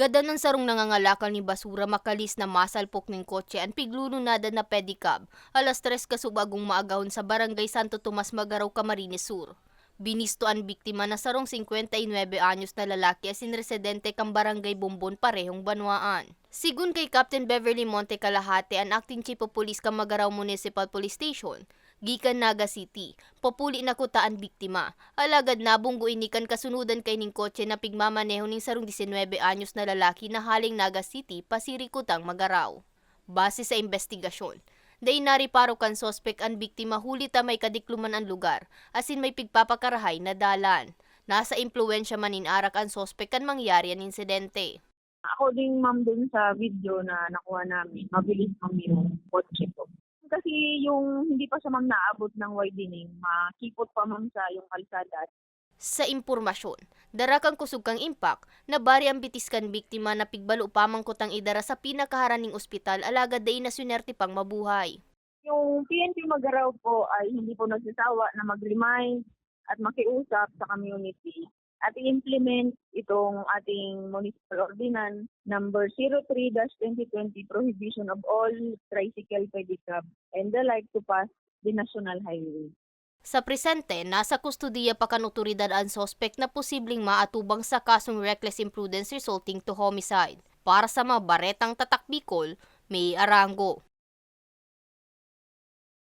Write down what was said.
Gada ng sarong nangangalakal ni basura makalis na masalpok ng kotse ang piglununada na pedicab alas tres kasubagong maagahon sa barangay Santo Tomas Magaraw, Camarines Sur. Binisto ang biktima na sarong 59 anyos na lalaki asin residente kang barangay Bombon parehong banwaan. Sigun kay Captain Beverly Monte Calahate ang acting chief of police kang Magaraw Municipal Police Station, gikan Naga City, populi na kuta ang biktima. Alagad na bungguin ni kan kasunudan kay ning kotse na pigmamaneho ning sarong 19 anyos na lalaki na haling Naga City, pasiri kutang Magaraw. Base sa investigasyon, Day nariparo kan sospek ang biktima huli ta may kadikluman ang lugar, asin may pigpapakarahay na dalan. Nasa impluensya manin arak ang sospek kan mangyari ang insidente. According ma'am dun sa video na nakuha namin, mabilis ma'am yung kotse ko. Kasi yung hindi pa siya ma'am naabot ng widening, makipot pa ma'am sa yung kalsada. Sa impormasyon, darakang kusog kang impact na bari ang bitis kan biktima na pigbalo pamang kutang idara sa pinakaharaning ospital alagad day na sunerte pang mabuhay. Yung PNP Magaraw po ay hindi po nagsasawa na mag-remind at makiusap sa community at i-implement itong ating municipal ordinance number 03-2020 prohibition of all tricycle pedicab and the like to pass the national highway. Sa presente, nasa kustudiya pa kan otoridad ang sospek na posibleng maatubang sa kasong reckless imprudence resulting to homicide. Para sa mga baretang tatak Bicol, may arango.